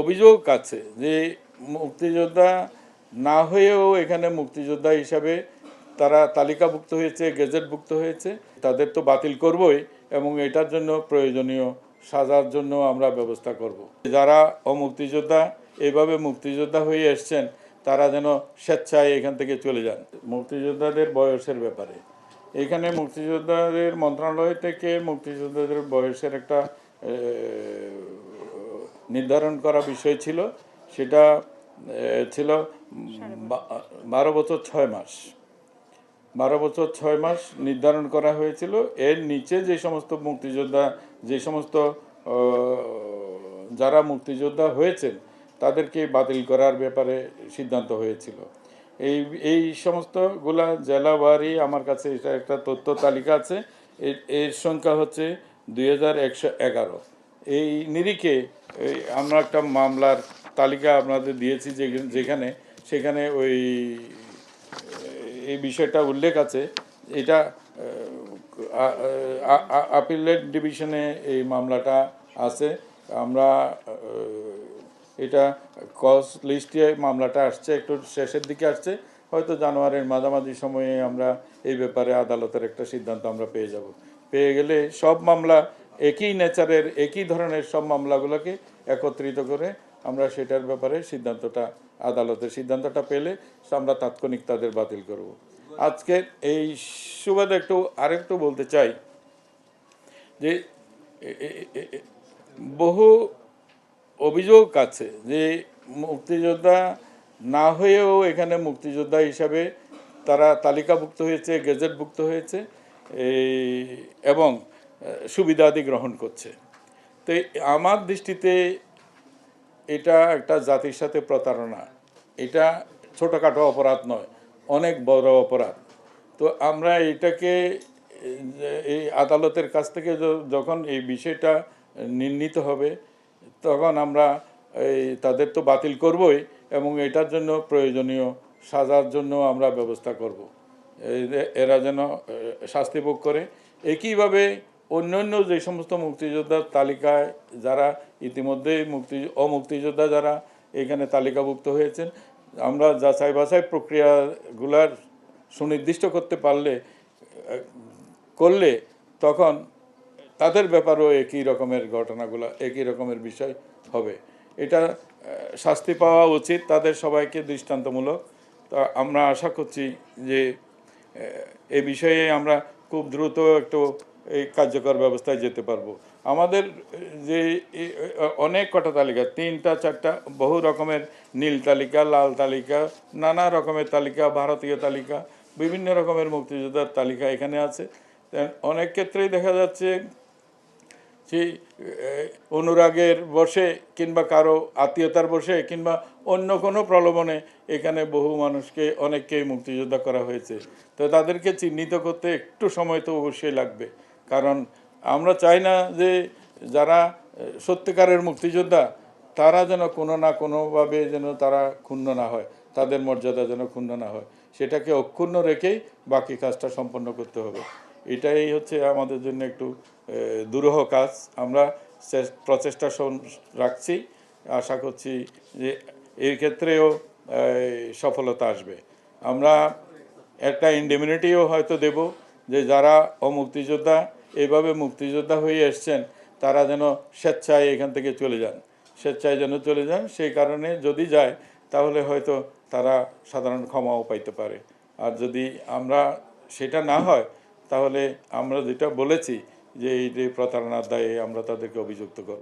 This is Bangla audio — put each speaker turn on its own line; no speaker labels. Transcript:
অভিযোগ আছে যে মুক্তিযোদ্ধা না হয়েও এখানে মুক্তিযোদ্ধা হিসাবে তারা তালিকাভুক্ত হয়েছে, গেজেটভুক্ত হয়েছে। তাদের তো বাতিল করবই এবং এটার জন্য প্রয়োজনীয় সাজার জন্য আমরা ব্যবস্থা করব। যারা অমুক্তিযোদ্ধা এইভাবে মুক্তিযোদ্ধা হয়ে এসছেন, তারা যেন স্বেচ্ছায় এখান থেকে চলে যান। মুক্তিযোদ্ধাদের বয়সের ব্যাপারে। এখানে মুক্তিযোদ্ধাদের মন্ত্রণালয় থেকে মুক্তিযোদ্ধাদের বয়সের একটা নির্ধারণ করা বিষয় ছিল, সেটা ছিল বারো বছর ছয় মাস। বারো বছর ছয় মাস নির্ধারণ করা হয়েছিল। এর নিচে যে সমস্ত মুক্তিযোদ্ধা, যে সমস্ত যারা মুক্তিযোদ্ধা হয়েছেন, তাদেরকে বাতিল করার ব্যাপারে সিদ্ধান্ত হয়েছিল। এই এই সমস্তগুলা জেলাবারি আমার কাছে এটা একটা তথ্য তালিকা আছে। এর সংখ্যা হচ্ছে দুই হাজার একশো এগারো। এই নিরিখে আমরা একটা মামলার তালিকা আপনাদের দিয়েছি যেখানে, সেখানে ওই, এই বিষয়টা উল্লেখ আছে। এটা আপিলেট ডিভিশনে এই মামলাটা আছে। আমরা, এটা কজ লিস্টে মামলাটা আসছে, একটু শেষের দিকে আসছে। হয়তো জানুয়ারির মাঝামাঝি সময়ে আমরা এই ব্যাপারে আদালতের একটা সিদ্ধান্ত আমরা পেয়ে যাব। পেয়ে গেলে সব মামলা একই নেচারের একই ধরনের সব মামলাগুলোকে একত্রিত করে আমরা সেটার ব্যাপারে সিদ্ধান্তটা, আদালতের সিদ্ধান্তটা পেলে আমরা তাৎক্ষণিক তাদের বাতিল করব। আজকে এই সুবাদে একটু, আরেকটু বলতে চাই যে বহু অভিযোগ আছে যে মুক্তিযোদ্ধা না হয়েও এখানে মুক্তিযোদ্ধা হিসাবে তারা তালিকাভুক্ত হয়েছে, গেজেটভুক্ত হয়েছে। এবং সুবিধাদি গ্রহণ করছে। তো আমার দৃষ্টিতে এটা একটা জাতির সাথে প্রতারণা। এটা ছোটোখাটো অপরাধ নয়, অনেক বড় অপরাধ। তো আমরা এটাকে, এই আদালতের কাছ থেকে যখন এই বিষয়টা নির্ণীত হবে, তখন আমরা এই তাদের তো বাতিল করবই এবং এটার জন্য প্রয়োজনীয় সাজার জন্য আমরা ব্যবস্থা করব। এরা যেন শাস্তি ভোগ করে। একইভাবে অন্যান্য যে সমস্ত মুক্তিযোদ্ধার তালিকায় যারা ইতিমধ্যে মুক্তি, অমুক্তিযোদ্ধা যারা এখানে তালিকাভুক্ত হয়েছেন, আমরা যাচাই বাছাই প্রক্রিয়াগুলার সুনির্দিষ্ট করতে পারলে, করলে তখন তাদের ব্যাপারেও একই রকমের ঘটনাগুলো, একই রকমের বিষয় হবে। এটা শাস্তি পাওয়া উচিত তাদের সবাইকে দৃষ্টান্তমূলক। তা আমরা আশা করছি যে এ বিষয়ে আমরা খুব দ্রুত একটু এই কার্যকর ব্যবস্থায় যেতে পারব। আমাদের যে অনেক কটা তালিকা, তিনটা, চারটা, বহু রকমের নীল তালিকা, লাল তালিকা, নানা রকমের তালিকা, ভারতীয় তালিকা, বিভিন্ন রকমের মুক্তিযোদ্ধার তালিকা এখানে আছে। অনেক ক্ষেত্রেই দেখা যাচ্ছে সেই অনুরাগের বসে কিংবা কারও আত্মীয়তার বসে কিংবা অন্য কোনো প্রলোভনে এখানে বহু মানুষকে অনেককেই মুক্তিযোদ্ধা করা হয়েছে। তো তাদেরকে চিহ্নিত করতে একটু সময় তো অবশ্যই লাগবে। কারণ আমরা চাই না যে যারা সত্যিকারের মুক্তিযোদ্ধা, তারা যেন কোনো না কোনোভাবে যেন তারা ক্ষুণ্ণ না হয়, তাদের মর্যাদা যেন ক্ষুণ্ণ না হয়। সেটাকে অক্ষুণ্ণ রেখেই বাকি কাজটা সম্পন্ন করতে হবে। এটাই হচ্ছে আমাদের জন্য একটু দুরূহ কাজ। আমরা প্রচেষ্টা রাখছি। আশা করছি যে এই ক্ষেত্রেও সফলতা আসবে। আমরা একটা ইন্ডিমিনিটিও হয়তো দেব যে যারা অমুক্তিযোদ্ধা এইভাবে মুক্তিযোদ্ধা হয়ে এসছেন, তারা যেন স্বেচ্ছায় এখান থেকে চলে যান। স্বেচ্ছায় যেন চলে যান, সেই কারণে যদি যায়, তাহলে হয়তো তারা সাধারণ ক্ষমাও পাইতে পারে। আর যদি আমরা সেটা না হয়, তাহলে আমরা যেটা বলেছি যে এই যে প্রতারণার দায়ে আমরা তাদেরকে অভিযুক্ত করব।